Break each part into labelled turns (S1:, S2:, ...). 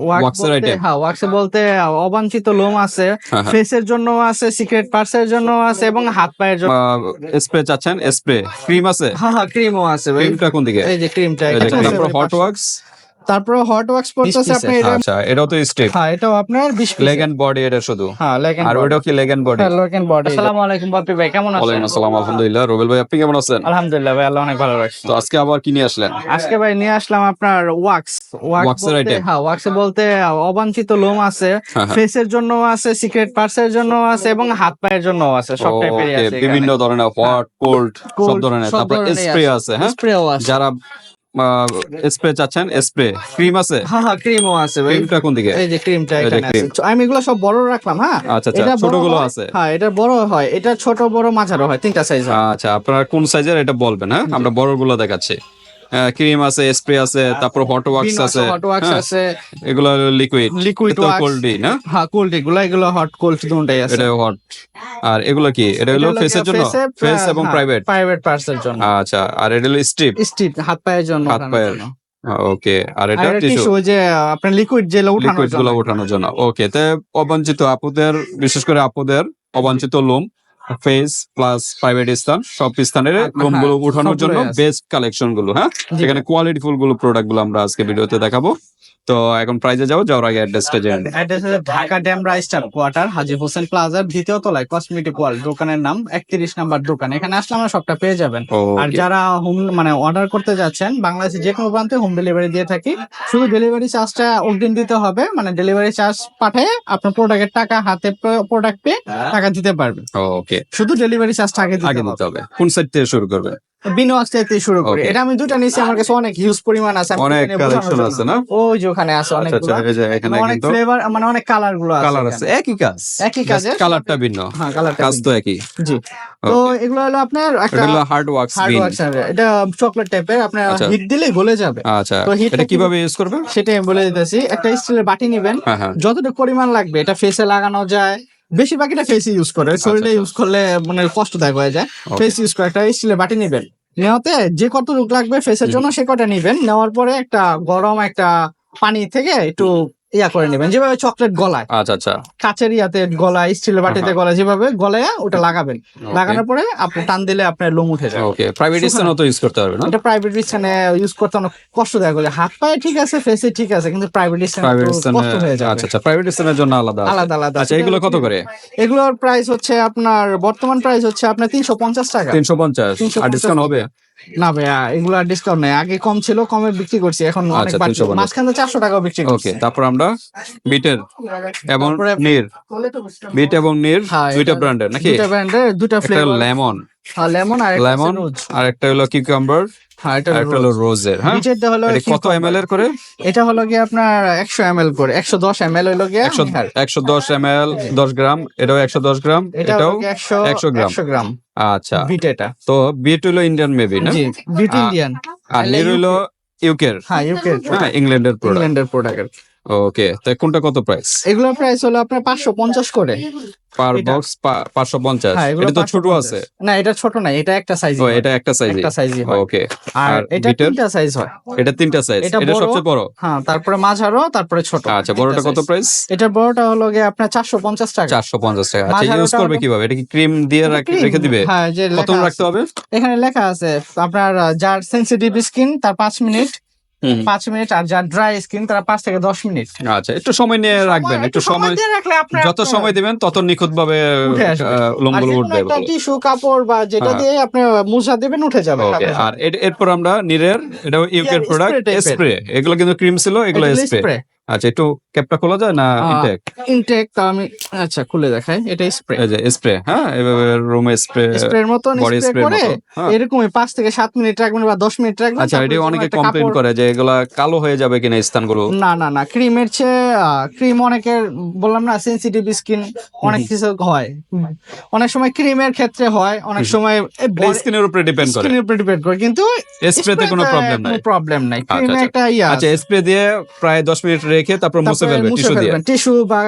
S1: Wax বলতে হ্যাঁ wax বলতে অবাঞ্ছিত লোম আছে
S2: হ্যাঁ, হ্যাঁ।
S1: ফেসের জন্য আছে সিক্রেট পার্টসের জন্য আছে এবং হাত পায়ের জন্য
S2: স্প্রে চাচ্ছেন? স্প্রে ক্রিম আছে?
S1: হ্যাঁ হ্যাঁ ক্রিমও আছে
S2: ক্রিমটা কোন দিকে?
S1: এই যে ক্রিমটা
S2: হট ওয়াক্স
S1: তারপর হট ওয়াক্স পড়তেছে আপনি এটা
S2: আচ্ছা এটাও তো স্টেপ
S1: হ্যাঁ এটাও আপনার 20 পিস
S2: লেগ এন্ড বডি এটা শুধু।
S1: হ্যাঁ লেগ
S2: আর ওটাও কি leg and body
S1: leg body আসসালামু আলাইকুম বাপি ভাই কেমন আছেন?
S2: ওয়ালাইকুম আসসালাম আলহামদুলিল্লাহ। রুবেল ভাই আপনি কেমন আছেন?
S1: আলহামদুলিল্লাহ ভাই আল্লাহ অনেক ভালো রাখছে।
S2: তো আজকে আবার কি নিয়ে আসলেন?
S1: আজকে ভাই নিয়ে আসলাম আপনার ওয়াক্স ওয়াক্স বলতে হ্যাঁ ওয়াক্স বলতে অবাঞ্ছিত লোম আছে
S2: হ্যাঁ, হ্যাঁ।
S1: ফেসের জন্য আছে সিক্রেট পার্টসের জন্য আছে এবং হাত পায়ের জন্য আছে সব টাইপেরই আছে
S2: বিভিন্ন ধরনের হট কোল্ড সব ধরনের। তারপর স্প্রে আছে। হ্যাঁ? যারা স্প্রে চাচ্ছেন? স্প্রে ক্রিম আছে?
S1: হ্যাঁ হ্যাঁ ক্রিমও আছে ভাই।
S2: ক্রিমটা কোন দিকে?
S1: এই যে ক্রিমটা এখানে আছে। আমি এগুলো সব বড় রাখলাম হ্যাঁ?
S2: আচ্ছা আচ্ছা ছোটগুলো আছে।
S1: হ্যাঁ এটা বড় হয়। এটা ছোট বড় মাঝারো হয় তিনটা সাইজ
S2: আচ্ছা আপনারা কোন সাইজের এটা বলবেন হ্যাঁ? আমরা বড়গুলো দেখাচ্ছি। ক্রিম আছে স্প্রে আছে তারপর হট ওয়াক্স আছে
S1: হট ওয়াক্স
S2: হ্যাঁ,
S1: আছে।
S2: এগুলো লিকুইড
S1: Liquid wax।
S2: কোল্ডি না
S1: হ্যাঁ? কোল্ড এগুলো এগুলো হট কোল্ড দুটোই আছে।
S2: এটা হট আর এগুলো কি? এটা হলো ফেসের জন্য? ফেস এবং প্রাইভেট
S1: প্রাইভেট পার্টস এর জন্য।
S2: আচ্ছা আর এটা হলো স্ট্রিপ
S1: স্টিপ হাত পায়ের জন্য
S2: হাত পায়ের। ওকে আর এটা টিস্যু
S1: যে আপনার লিকুইড যেগুলো উঠানোর
S2: লিকুইড
S1: জন্য।
S2: গুলো ওঠানোর জন্য। ওকে তে অবাঞ্ছিত আপুদের বিশেষ করে আপুদের অবাঞ্ছিত লোম। ফেস প্লাস প্রাইভেট স্থান সব স্থানের
S1: হ্যাঁ,
S2: গুলো উঠানোর জন্য বেস্ট কালেকশনগুলো হ্যাঁ? এখানে কোয়ালিটি ফুলগুলো প্রোডাক্টগুলো আমরা আজকে ভিডিওতে দেখাবো। তো এখন প্রাইজে যাও যাওয়ার আগে অ্যাড্রেসটা জেনে
S1: address Dhaka Demra star quarter Haji Hossain প্লাজার দ্বিতীয় তলায় কসমেটিক ওয়ার্ল্ড দোকানের নাম একত্রিশ নাম্বার দোকান। এখানে আসলে আমরা সবটা পেয়ে যাবেন। আর যারা হোম মানে অর্ডার করতে যাচ্ছেন বাংলাদেশে যে কোনো প্রান্তে হোম ডেলিভারি দিয়ে থাকি। শুধু ডেলিভারি চার্জটা অগ্রিম দিতে হবে মানে ডেলিভারি চার্জ পাঠিয়ে আপনার প্রোডাক্টের টাকা হাতে প্রোডাক্ট পেয়ে টাকা দিতে পারবেন।
S2: ওকে
S1: শুধু ডেলিভারি চার্জটা আগে
S2: আগে
S1: দিতে হবে।
S2: কোন সাইড থেকে শুরু করবে?
S1: বিনোয়াজ থেকে শুরু করি. এটা আমি দুটা নিয়েছি আমার কাছে অনেক হিউজ পরিমাণ আছে।
S2: অনেক কালেকশন আছে না?
S1: ওই যে ওখানে আছে
S2: আচ্ছা আচ্ছা এখানে
S1: অনেক ফ্লেভার মানে অনেক কালারগুলো আছে
S2: কালার আছে। একই কাজ।
S1: একই
S2: কালারটা ভিন্ন।
S1: হ্যাঁ কালারটা
S2: কাজ তো একই।
S1: জি। তো এগুলো হলো আপনার একটা
S2: হলো হার্ড
S1: হার্ড এটা চকলেট টাইপের আপনার
S2: আচ্ছা।
S1: হিট দিলেই গলে যাবে।
S2: আচ্ছা। এটা কীভাবে ইউজ করবে?
S1: সেটাই আমি বলে দিতেছি। একটা স্টিলের বাটি নিবেন।
S2: হ্যাঁ হ্যাঁ।
S1: যতটুকু পরিমাণ লাগবে। এটা ফেসে লাগানো যায়। বেশিরভাগটা ফেস ইউজ করে শরীরে ইউজ করলে মানে কষ্টদায়ক হয়ে যায়। ফেস ইউজ করে একটা স্টিলের বাটি নেবেন। নেওয়াতে যে কত রোগ লাগবে ফেসের জন্য সে কটা নেবেন। নেওয়ার পরে একটা গরম একটা পানি থেকে একটু ইয়া করে নেবেন। যেভাবে চকলেট গলায়।
S2: আচ্ছা আচ্ছা।
S1: কাচের ইয়াতে গলায় স্টিলের বাটিতে গলায় যেভাবে গলায় ওটা লাগাবেন। লাগানোর পরে আপনি টান দিলে আপনার লোম উঠে যাবে
S2: ওকে প্রাইভেট। তো ইউজ করতে পারবে না?
S1: এটা প্রাইভেট ইউজ করতে অনেক কষ্টদায়ক হয়ে যায়। হাত পায়ে ঠিক আছে ফেসে ঠিক আছে কিন্তু প্রাইভেট কষ্ট হয়ে যাবে।
S2: আচ্ছা আচ্ছা। প্রাইভেট স্থানের জন্য আলাদা
S1: আলাদা আলাদা।
S2: আচ্ছা এগুলো কত করে?
S1: এগুলোর প্রাইস হচ্ছে আপনার বর্তমান প্রাইস হচ্ছে আপনার তিনশো পঞ্চাশ টাকা।
S2: তিনশো পঞ্চাশ।
S1: 350
S2: আর ডিসকাউন্ট হবে?
S1: না ভাইয়া এগুলো ডিসকাউন্ট নেই। আগে কম ছিল কমে বিক্রি করছি। এখন অনেক
S2: আচ্ছা,
S1: বাড়ছে মাঝখানে চারশো টাকা বিক্রি
S2: ওকে
S1: করছি।
S2: তারপর আমরা বিটের এবং নির বিট এবং নির
S1: হ্যাঁ,
S2: দুইটা ব্র্যান্ডের নাকি?
S1: দুটা ব্র্যান্ডের
S2: একটা
S1: ফ্লেভার
S2: লেমন
S1: লেমন আর
S2: লেমন আর একটা হলো কিউকাম্বার
S1: হ্যাঁ এটা
S2: একটা হলো রোজের হ্যাঁ?
S1: নিচেরটা হলো
S2: কত
S1: cucumber।
S2: এর করে?
S1: এটা হলো গিয়ে আপনার একশো এম এল করে। একশো দশ এম হলো গিয়ে
S2: একশো
S1: হ্যাঁ,
S2: একশো দশ এম দশ গ্রাম এটাও একশো দশ গ্রাম এটাও 100 গ্রাম।
S1: একশো গ্রাম।
S2: আচ্ছা।
S1: বিট এটা
S2: তো বিট হলো ইন্ডিয়ান মেবি না?
S1: জি বিট ইন্ডিয়ান
S2: আর নির হলো ইউকের
S1: হ্যাঁ ইউকের
S2: হ্যাঁ ইংল্যান্ডের প্রোডাক্ট
S1: ইংল্যান্ডের প্রোডাক্ট
S2: ওকে তো কোনটা কত প্রাইস
S1: এগুলোর প্রাইস হলো আপনার পাঁচশো পঞ্চাশ করে।
S2: পার বক্স পাঁচশো পঞ্চাশ?
S1: হ্যাঁ এগুলো
S2: এটা তো ছোট আছে।
S1: না এটা ছোট না এটা একটা সাইজ
S2: ও এটা একটা সাইজ
S1: একটা সাইজই হয়।
S2: ওকে
S1: আর এটা তিনটা সাইজ হয়।
S2: এটা তিনটা সাইজ
S1: এটা
S2: সবচেয়ে বড়?
S1: হ্যাঁ তারপরে মাঝারো তারপরে ছোট।
S2: আচ্ছা বড়টা কত প্রাইস
S1: এটা বড়টা হলো গিয়ে আপনার চারশো পঞ্চাশ টাকা।
S2: চারশো পঞ্চাশ টাকা। আচ্ছা ইউজ করবে কীভাবে? এটা কি ক্রিম দিয়ে রেখে দিবে?
S1: হ্যাঁ যে
S2: কত রাখতে হবে?
S1: এখানে লেখা আছে আপনার যার সেন্সিটিভ স্কিন তার পাঁচ মিনিট। পাঁচ মিনিট আর যার ড্রাই স্কিন তারা পাঁচ থেকে দশ মিনিট।
S2: আচ্ছা একটু সময় নিয়ে রাখবেন একটু সময়
S1: রাখলে আপনার
S2: যত সময় দিবেন তত নিখুঁত ভাবে লোমগুলো উঠবে
S1: টিস্যু কাপড় বা যেটা
S2: হ্যাঁ।
S1: দিয়ে আপনি মুছা দেবেন উঠে যাবে
S2: আর এরপর আমরা নিরের এটা ইউকের প্রোডাক্ট স্প্রে এগুলো কিন্তু ক্রিম ছিল এগুলো স্প্রে আচ্ছা একটু ক্যাপটা খোলা যায় না ইনটেক
S1: ইনটেক তা আমি আচ্ছা খুলে দেখাই। এটা স্প্রে
S2: এই যে স্প্রে হ্যাঁ এভাবে রুমে স্প্রে
S1: স্প্রের
S2: body
S1: স্প্রে করে
S2: মতো, হ্যাঁ।
S1: এরকমই পাঁচ থেকে সাত মিনিট রাখবেন বা দশ মিনিট রাখবেন
S2: আচ্ছা এটি অনেকে
S1: কাপড়-
S2: করে যে এগুলা কালো হয়ে যাবে কিনা স্থানগুলো।
S1: না না না ক্রিমের চেয়ে ক্রিম অনেকের বললাম না সেনসিটিভ স্কিন অনেক কিছু হয়। অনেক সময় ক্রিমের ক্ষেত্রে হয় অনেক সময়
S2: স্কিনের উপরে ডিপেন্ড করে।
S1: স্কিনের উপরে ডিপেন্ড করে কিন্তু
S2: স্প্রেতে কোনো প্রবলেম নাই।
S1: প্রবলেম নাই।
S2: আচ্ছা,
S1: ক্রিমে
S2: আচ্ছা।
S1: একটা ইয়া
S2: আচ্ছা স্প্রে দিয়ে প্রায় দশ মিনিট রেখে তারপর মুছে ফেলবেন টিস্যু দিয়ে।
S1: টিস্যু বা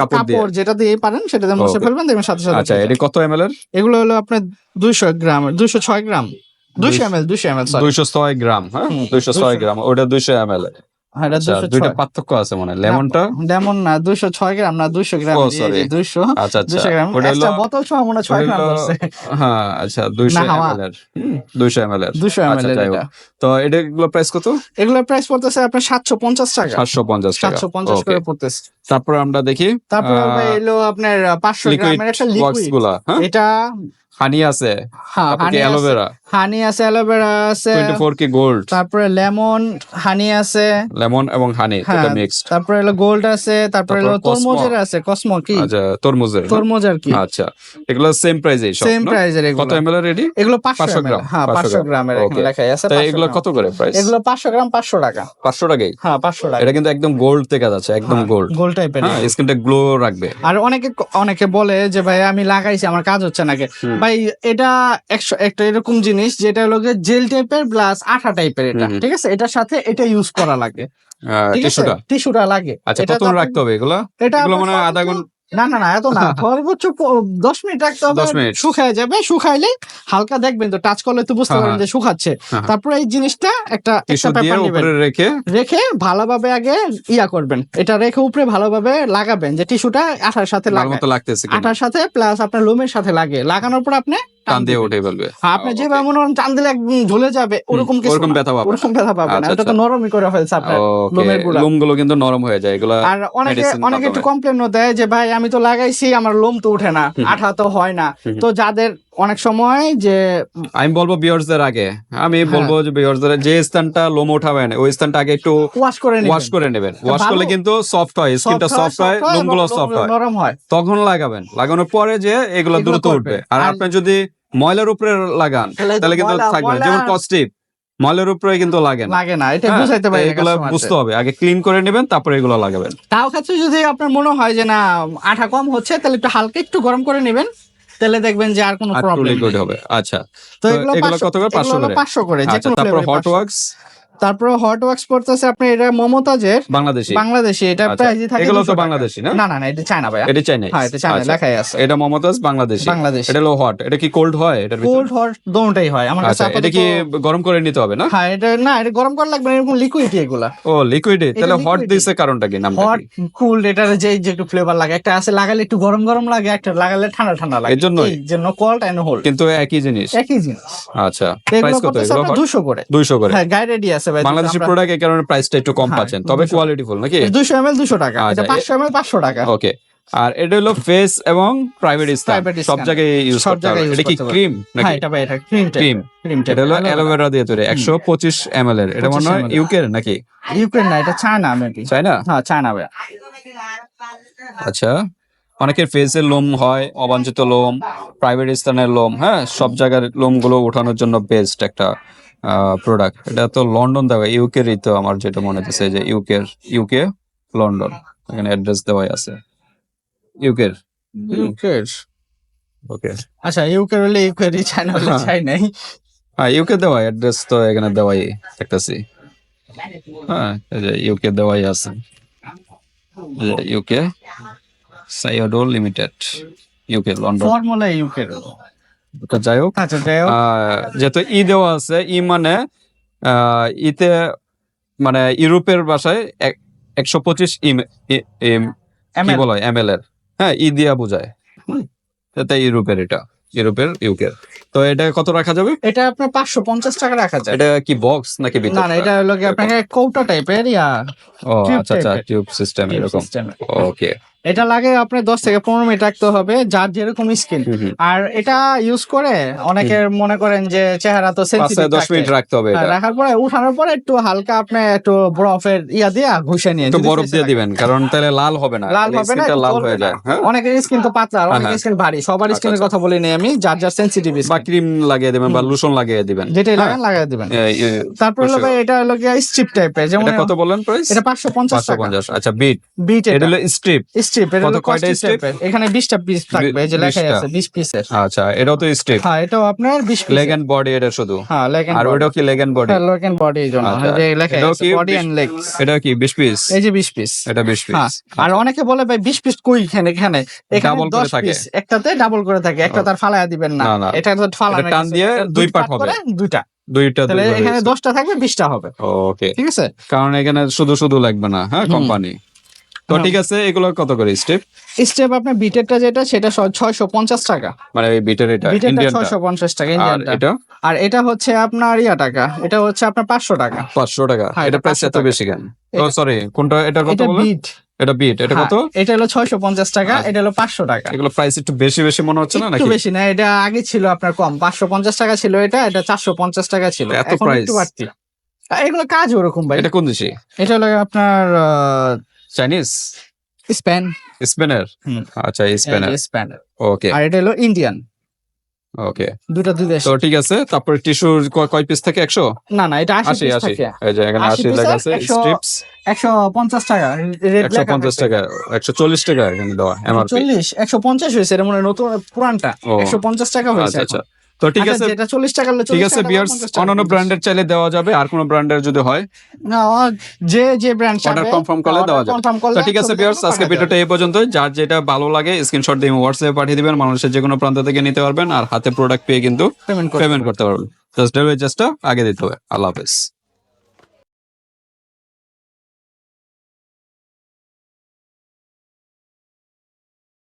S2: কাপড়।
S1: যেটা দিয়ে পারেন সেটা দিয়ে মুছে ফেলবেন দেখবেন সাথে সাথে
S2: আচ্ছা এটা কত এমএল এর?
S1: এগুলো হলো আপনার দুইশো গ্রাম দুইশো ছয় গ্রাম। দুইশো এম এল দুইশো এম এল
S2: দুইশো ছয় গ্রাম হ্যাঁ?
S1: হুম,
S2: দুইশো ছয় গ্রাম ওটা দুইশো এম এল
S1: হ্যাঁ
S2: আচ্ছা দুইটা পার্থক্য আছে মনে হয়। লেমনটা?
S1: লেমন না দুইশো ছয় গ্রাম না দুইশো গ্রাম দুইশো।
S2: আচ্ছা আচ্ছা।
S1: দুশো গ্রাম। একটা বোতল সহ মনে ছয় গ্রাম
S2: হ্যাঁ আচ্ছা দুইশো। এমএল এর দুইশো এমএল এর
S1: এম
S2: আচ্ছা
S1: এল
S2: যাই তো এটা। এগুলো প্রাইস কত?
S1: এগুলো প্রাইস পড়তেছে আপনার সাতশো পঞ্চাশ টাকা।
S2: সাতশো পঞ্চাশ
S1: সাতশো পঞ্চাশ করে পড়তেছে।
S2: তারপর আমরা দেখি
S1: তারপরে এলো আপনার পাঁচশো গ্রামের একটা লিকুইড
S2: হ্যাঁ?
S1: এটা
S2: হানি আছে।
S1: হ্যাঁ হানি
S2: অ্যালোভেরা?
S1: হানি আছে অ্যালোভেরা আছে।
S2: টোয়েন্টি ফোর কি গোল্ড
S1: তারপরে লেমন হানি আছে।
S2: লেমন এবং হানি
S1: হ্যাঁ
S2: এটা মিক্সড
S1: তারপরে হলো গোল্ড আছে তারপরে হলো তরমুজের আছে কসমো কি?
S2: আচ্ছা তরমুজের না?
S1: কি।
S2: আচ্ছা এগুলো সেম প্রাইসে সব
S1: সেম? প্রাইজের
S2: কত এমএল রেডি
S1: এগুলো পাঁচশো
S2: 500
S1: গ্রাম হ্যাঁ
S2: 500
S1: পাঁচশো গ্রামের এখানে আছে
S2: তাই এগুলো কত করে প্রাইস
S1: এগুলো পাঁচশো গ্রাম পাঁচশো টাকা।
S2: পাঁচশো টাকাই?
S1: হ্যাঁ পাঁচশো টাকা।
S2: এটা কিন্তু একদম গোল্ড থেকে যাচ্ছে একদম গোল্ড
S1: গোল্ড টাইপের
S2: স্কিনটা গ্লো রাখবে।
S1: আর অনেকে অনেকে বলে যে ভাই আমি লাগাইছি আমার কাজ হচ্ছে নাকি ভাই এটা একশো একটা এরকম জিনিস যেটা হলো জেল টাইপের প্লাস আঠা টাইপের এটা। ঠিক আছে? এটার সাথে এটা ইউজ করা লাগে।
S2: টিস্যুটা
S1: টিস্যুটা লাগে।
S2: আচ্ছা
S1: এটা
S2: কত রাখতে হবে এগুলো?
S1: এটা
S2: মনে আধা ঘণ্টা
S1: না না না এত না। সর্বোচ্চ দশ মিনিট রাখতে হবে। শুকায় যাবে শুকাইলে হালকা দেখবেন তো টাচ করলে তো বুঝতে
S2: হ্যাঁ,
S1: পারবেন যে শুকাচ্ছে।
S2: হ্যাঁ।
S1: তারপরে এই জিনিসটা একটা একটা পেপার নেবেন।
S2: রেখে?
S1: রেখে ভালোভাবে আগে ইয়া করবেন। এটা রেখে উপরে ভালোভাবে লাগাবেন যে টিস্যুটা আঠার সাথে
S2: লাগে
S1: আঠার সাথে প্লাস আপনার লোমের সাথে লাগে। লাগানোর পর আপনি
S2: টান দিয়ে উঠে ফেলবে।
S1: হ্যাঁ, আপনি. যেভাবে মনে করেন টান দিলে একদম ঝুলে যাবে ওরকম কিছু
S2: ওরকম ব্যথা পাবে
S1: ওরকম ব্যথা পাবেন না।
S2: আচ্ছা,
S1: ওটা তো
S2: আচ্ছা।
S1: নরমই করে ফেলছে আপনার
S2: লোমেরগুলো কিন্তু নরম হয়ে যায় এগুলা
S1: আর অনেকে অনেকে একটু। কমপ্লেনও দেয় যে ভাই আমি তো লাগাইছি আমার লোম তো উঠে না আঠা তো হয় না। তো যাদের অনেক সময় যে
S2: আমি বলব বিয়ার্সদের আগে। আমি
S1: হ্যাঁ।
S2: বলব যে বিয়ার্সদের যে স্থানটা লোম ওঠাবেন ওই স্থানটা আগে একটু
S1: ওয়াশ করে নিবেন।
S2: ওয়াশ করে নেবেন। ওয়াশ করলে কিন্তু সফট হয় স্কিনটা সফট হয়
S1: soft হয় লোমগুলো
S2: সফট হয়।
S1: নরম হয়।
S2: তখন লাগাবেন। লাগানোর পরে যে এগুলো দ্রুত। উঠবে। আর- আপনি যদি ময়লার উপরে লাগান
S1: তাহলে
S2: কিন্তু থাকবে যেমন কস্টিপ ময়লার উপরে কিন্তু লাগে না।
S1: লাগে না এটা
S2: হ্যাঁ,
S1: বুঝাইতে পারি
S2: এগুলো বুঝতে হবে। আগে ক্লিন করে নেবেন তারপরে এগুলো লাগাবেন।
S1: তাও ক্ষেত্রে যদি আপনার মনে হয় যে না আঠা কম হচ্ছে তাহলে একটু হালকা একটু গরম করে নেবেন তাহলে দেখবেন যে আর কোনো প্রবলেম
S2: হবে। আচ্ছা
S1: তো এগুলো
S2: এগুলো
S1: 500
S2: কত করে? 500 করে?
S1: 500 করে
S2: আচ্ছা তারপর হট ওয়াক্স
S1: তারপরে হট ওয়াক্স পড়তেছে আপনি এটা মমতাজের
S2: বাংলাদেশি।
S1: বাংলাদেশি এটা
S2: আচ্ছা,
S1: থাকে
S2: এগুলো তো বাংলাদেশি না?
S1: না না এটা চায়না ভাইয়া।
S2: এটা চাই নাই
S1: হ্যাঁ এটা চায়না
S2: আচ্ছা।
S1: লেখাই আছে।
S2: এটা মমতাজ বাংলাদেশি?
S1: বাংলাদেশি।
S2: এটা হলো হট এটা কি কোল্ড হয় এটার ভিতরে?
S1: কোল্ড হট দোনোটাই হয়। আমার কাছে
S2: আচ্ছা এটা কি গরম করে নিতে হবে না?
S1: হ্যাঁ এটা না এটা গরম করা লাগবে না এরকম লিকুইডই এগুলা।
S2: ও লিকুইডে তাহলে হট। দিছে কারণটা কি নামটা
S1: হট
S2: কি?
S1: কুল এটার যে যে একটু ফ্লেভার লাগে একটা আছে লাগালে একটু গরম গরম লাগে একটা লাগালে ঠান্ডা ঠান্ডা লাগে।
S2: এর
S1: জন্য কোল্ড এন্ড হোল্ড
S2: কিন্তু একই জিনিস?
S1: একই জিনিস।
S2: আচ্ছা প্রাইস কত? এগুলো
S1: 200 করে।
S2: 200 করে।
S1: হ্যাঁ গায়ে রেডি আছে। ভাই
S2: বাংলাদেশি
S1: আমরা-
S2: প্রোডাক্ট এই কারণে প্রাইসটা একটু কম
S1: হ্যাঁ,
S2: পাচ্ছেন তবে
S1: 200
S2: কোয়ালিটিফুল নাকি?
S1: দুশো এম এল দুশো টাকা।
S2: আচ্ছা,
S1: এটা পাঁচশো এম এল পাঁচশো টাকা।
S2: ওকে আর এটা হলো ফেস এবং প্রাইভেট সব জায়গায় ইউজ
S1: সব
S2: করতে হবে।
S1: জায়গায়
S2: এটা কি। ক্রিম
S1: হ্যাঁ
S2: নাকি?
S1: এটা ভাই এটা ক্রিম
S2: ক্রিম
S1: ক্রিম
S2: এটা হলো অ্যালোভেরা দিয়ে তৈরি একশো পঁচিশ এম এর। এটা মনে হয়
S1: 25
S2: ইউকের নাকি?
S1: ইউক্রেন না এটা চায়না মেবি
S2: তাই না
S1: হ্যাঁ চায়না ভাই।
S2: আচ্ছা। অনেকের ফেসের লোম হয় অবাঞ্ছিত লোম প্রাইভেট স্থানের লোম হ্যাঁ সব জায়গার লোমগুলো ওঠানোর জন্য বেস্ট একটা প্রোডাক্ট এটা তো লন্ডন দেওয়া ইউকেরই তো আমার যেটা মনে হচ্ছে যে ইউকের ইউকে লন্ডন এখানে অ্যাড্রেস দেওয়াই আছে। ইউকের
S1: ইউকের
S2: ওকে
S1: আচ্ছা ইউকের হলে ইউকেরই চায়না
S2: হ্যাঁ।
S1: চাই নাই।
S2: হ্যাঁ ইউকে দেওয়া অ্যাড্রেস তো এখানে দেওয়াই দেখতেছি। হ্যাঁ ইউকে দেওয়াই আছে। ইউকে সাইওডো লিমিটেড ইউকে লন্ডন
S1: ফর্মুলা ইউকের
S2: তো যাই হোক
S1: আচ্ছা যাই হোক।
S2: যেহেতু ই দেওয়া আছে ই মানে ইতে মানে ইউরোপের ভাষায় একশো পঁচিশ ইম কি বলা? হয় এম এর। হ্যাঁ ই দিয়া বোঝায়। এটা ইউরোপের এটা ইউরোপের ইউকের তো এটা কত রাখা যাবে?
S1: এটা আপনার পাঁচশো পঞ্চাশ টাকা রাখা যায়।
S2: এটা কি বক্স নাকি
S1: না না এটা হলো কি আপনাকে কৌটা টাইপের ইয়া
S2: ও আচ্ছা আচ্ছা টিউব সিস্টেম এরকম। ওকে
S1: এটা লাগে আপনার দশ থেকে পনেরো মিনিট রাখতে হবে যার যেরকম স্কিন আর এটা ইউজ করে অনেকের মনে করেন যে চেহারা তো
S2: দশ মিনিট রাখতে হবে
S1: রাখার পরে উঠানোর পরে একটু হালকা আপনি একটু বরফের ইয়া দিয়ে ঘুষে নিয়ে
S2: একটু বরফ দিয়ে দিবেন কারণ তাহলে লাল হবে না।
S1: লাল হবে না
S2: লাল হয়ে যায় হ্যাঁ?
S1: অনেকের স্কিন তো পাতলা
S2: হ্যাঁ,
S1: অনেকের
S2: হ্যাঁ।
S1: স্কিন ভারী। সবার
S2: আচ্ছা,
S1: স্কিনের
S2: আচ্ছা।
S1: কথা বলি নি আমি যার যার সেন্সিটিভ
S2: বা ক্রিম লাগিয়ে দিবেন বা লোশন লাগিয়ে দিবেন।
S1: যেটাই
S2: হ্যাঁ।
S1: লাগান লাগাই দিবেন। তারপর হলো ভাই এটা হলো কি স্ট্রিপ টাইপের যেমন
S2: এটা কত বললেন প্রাইস
S1: এটা পাঁচশো পঞ্চাশ
S2: পাঁচশো
S1: টাকা
S2: পঞ্চাশ। আচ্ছা বিট
S1: বিট
S2: এটা হলো স্ট্রিপ
S1: এটা
S2: কত কয়টা
S1: এখানে 20টা পিস থাকবে এই যে
S2: 20টা।
S1: আছে 20 পিসের
S2: আচ্ছা এটাও তো স্টেপ
S1: হ্যাঁ এটাও আপনার 20 পিস
S2: লেগ এন্ড বডি এটা শুধু?
S1: হ্যাঁ লেগ
S2: আর ওটাও কি leg and body
S1: leg and body জন্য।
S2: আচ্ছা,
S1: যে লেখা আছে বডি এন্ড লেগস
S2: এটা কি 20 পিস
S1: এই যে 20 পিস
S2: এটা 20
S1: হ্যাঁ
S2: পিস
S1: আর অনেকে বলে ভাই 20 পিস কই এখানে এখানে? এখানে 10 পিস একটাতে ডাবল করে থাকে একটা তার ফালায়া দিবেন না। এটা তো ফালানো
S2: টান দিয়ে দুই
S1: পার্ট
S2: হবে।
S1: দুইটা।
S2: দুইটা
S1: তাহলে এখানে
S2: হয়েছে।
S1: 10টা থাকবে 20টা হবে।
S2: ওকে।
S1: ঠিক আছে?
S2: কারণ এখানে শুধু শুধু লাগবে না হ্যাঁ কোম্পানি তো
S1: হ্যাঁ।
S2: ঠিক আছে এগুলো কত করে স্টেপ?
S1: স্টেপ আপনার বিটেরটা যেটা সেটা ছয়শো পঞ্চাশ টাকা।
S2: মানে এই বিটের এটা ইন্ডিয়ানটা
S1: ছয়শো পঞ্চাশ টাকা ইন্ডিয়ানটা
S2: এটা?
S1: আর এটা হচ্ছে আপনার ইয়া টাকা এটা হচ্ছে আপনার পাঁচশো টাকা।
S2: 500 টাকা।
S1: হ্যাঁ,
S2: এটা প্রাইস এত বেশি কেন? ও সরি কোনটা এটা কত বলে?
S1: বিট।
S2: এটা বিট এটা কত?
S1: এটা হলো ছয়শো পঞ্চাশ টাকা। এটা হলো পাঁচশো টাকা।
S2: এগুলো প্রাইস একটু বেশি বেশি মনে হচ্ছে না
S1: একটু বেশি না এটা আগে ছিল আপনার কম পাঁচশো পঞ্চাশ টাকা ছিল এটা এটা চারশো পঞ্চাশ টাকা ছিল। এখন একটু বাড়তি। এগুলো কাজ ওরকম ভাই।
S2: এটা কোন দেশে?
S1: এটা হলো আপনার
S2: চাইনিজ
S1: স্প্যান
S2: স্পেনের। আচ্ছা স্পেনের
S1: স্প্যান
S2: ওকে
S1: আর এটা হলো ইন্ডিয়ান
S2: ওকে
S1: দুটা দুই দেশ।
S2: তো ঠিক আছে তারপর টিস্যু কয় পিস থাকে? একশো?
S1: না না এটা আশি
S2: আশি
S1: পিস
S2: আশি।
S1: থাকে।
S2: এই যে এখানে
S1: 80
S2: আশি
S1: piece
S2: লেখা আছে স্ট্রিপস
S1: একশো পঞ্চাশ টাকা রেড
S2: একশো পঞ্চাশ টাকা একশো চল্লিশ টাকা এখানে দেওয়া এমআরপি
S1: চল্লিশ একশো পঞ্চাশ হয়েছে এটা মনে নতুন পুরানটা।
S2: ও।
S1: একশো পঞ্চাশ টাকা হয়েছে
S2: আচ্ছা আচ্ছা। তো ঠিক
S1: আচ্ছা,
S2: আছে
S1: যেটা চল্লিশ টাকা হলে
S2: ঠিক আছে বিয়ার্স অন্যান্য ব্র্যান্ডের চাইলে দেওয়া যাবে আর কোন ব্র্যান্ডের যদি হয়
S1: না, যে যে ব্র্যান্ড
S2: চাইবে অর্ডার কনফার্ম করলে দেওয়া যাবে। তো ঠিক আছে বিয়ার্স আজকে ভিডিওটা এই পর্যন্ত যার যেটা ভালো লাগে স্ক্রিনশট দিয়ে হোয়াটসঅ্যাপে পাঠিয়ে দিবেন মানুষের যে কোনো প্রান্ত থেকে নিতে পারবেন আর হাতে প্রোডাক্ট পেয়ে কিন্তু
S1: পেমেন্ট করতে
S2: পারবেন। জাস্ট জাস্টটা আগে দিতে হবে। আল্লাহ হাফেজ।